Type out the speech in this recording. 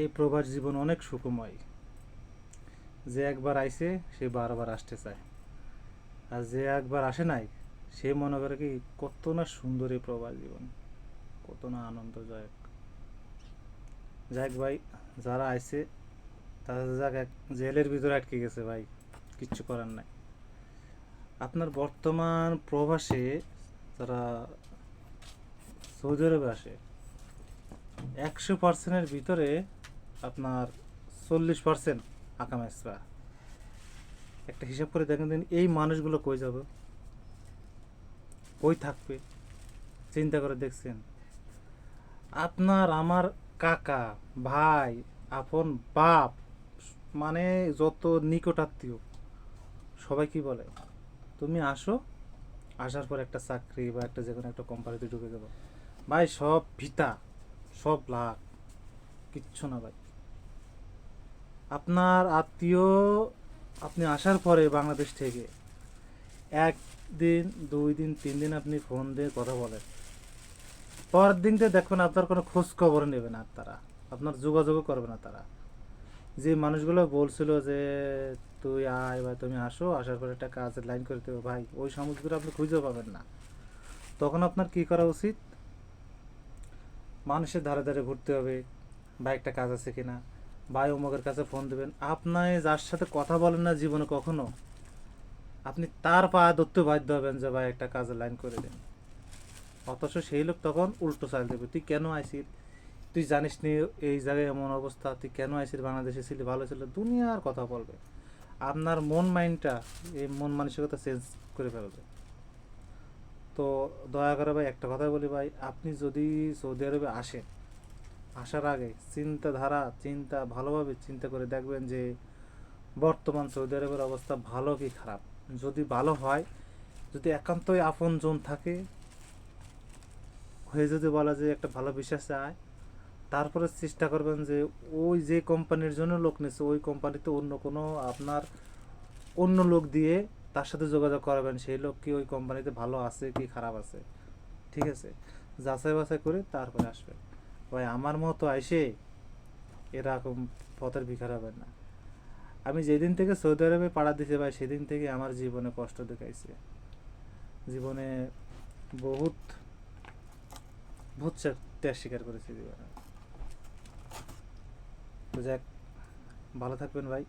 এই প্রবাস জীবন অনেক সুখময়। যে একবার আইছে, সে বারবার আসতে চায়। আর যে একবার আসে নাই, সে মনে করে কি, কত না সুন্দর এই প্রবাস জীবন, কত না আনন্দদায়ক। যাক ভাই, যারা আইছে তারা যাক এক জেলের ভিতরে আটকে গেছে ভাই, কিচ্ছু করার নাই। আপনার বর্তমান প্রবাসে যারা সৌদি আরবে আসে, একশো পার্সেন্টের ভিতরে আপনার চল্লিশ পার্সেন্ট আকামেসরা একটা হিসাব করে দেখেন দিন এই মানুষগুলো কই যাবে? কই থাকবে? চিন্তা করে দেখছেন। আপনার আমার কাকা, ভাই, আপন বাপ মানে যত নিকট আত্মীয়, সবাই কি বলে? তুমি আসো, আসার পর একটা চাকরি বা একটা যে কোনো একটা কোম্পানিতে ঢুকে যাব। ভাই, সব ভিতা সব লাখ, কিচ্ছু না ভাই। আপনার আত্মীয় আপনি আসার পরে বাংলাদেশ থেকে একদিন দুই দিন তিন দিন আপনি ফোন দিয়ে কথা বলেন। পরের দিনতে দেখবেন আপনার কোনো খোঁজ খবর নেবে না তারা। আপনার যোগাযোগও করবে না তারা। যে মানুষগুলো বলছিল যে, তুই আয় বা তুমি আসো, আসার পরে একটা কাজের লাইন করে দেবে ভাই। ওই সমাজগুলো আপনি খুঁজেও পাবেন না। তখন আপনার কি করা উচিত? মানুষের ধারে ধারে ঘুরতে হবে বা একটা কাজ আছে কিনা? ভাই অমুকের কাছে ফোন দেবেন। আপনার যার সাথে কথা বলেন না জীবনে কখনো, আপনি তার পা ধরতে বাধ্য হবেন যে ভাই একটা কাজের লাইন করে দেন। অথচ সেই লোক তখন উল্টো চাল দেবে। তুই কেন আইসির তুই জানিস নি এই জায়গায় এমন অবস্থা? তুই কেন আইসির বাংলাদেশে ছিলি, ভালো ছিল? দুনিয়ার কথা বলবে। আপনার মন মাইন্ডটা, এই মন মানসিকতা চেঞ্জ করে ফেলবে। তো দয়া করে ভাই একটা কথা বলি ভাই, আপনি যদি সৌদি আরবে আসেন আসার আগে চিন্তাধারা, চিন্তা, ভালোভাবে চিন্তা করে দেখবেন যে বর্তমান সৌদি আরবের অবস্থা ভালো কি খারাপ? যদি ভালো হয়, যদি একান্তই আপন জন থাকে, হয়ে যদি বলা যে একটা ভালো বিশ্বাস চায়, তারপরে চেষ্টা করবেন যে ওই যে কোম্পানির জন্য লোক নিচ্ছে ওই কোম্পানিতে অন্য কোনো আপনার অন্য লোক দিয়ে তার সাথে যোগাযোগ করাবেন, সেই লোক কি ওই কোম্পানিতে ভালো আছে কি খারাপ আছে? ঠিক আছে? যাচাই বাছাই করে তারপরে আসবেন। ভাই, আমার মতো আইসে এরকম পথের ভিখার হবেন না। আমি যেদিন থেকে সৌদি আরবে পাড়া দিতে ভাই, সেদিন থেকে আমার জীবনে কষ্ট দেখাইছে। জীবনে বহুত বহুত ত্যাগ স্বীকার করেছি জীবনে। যাক, ভালো থাকবেন ভাই।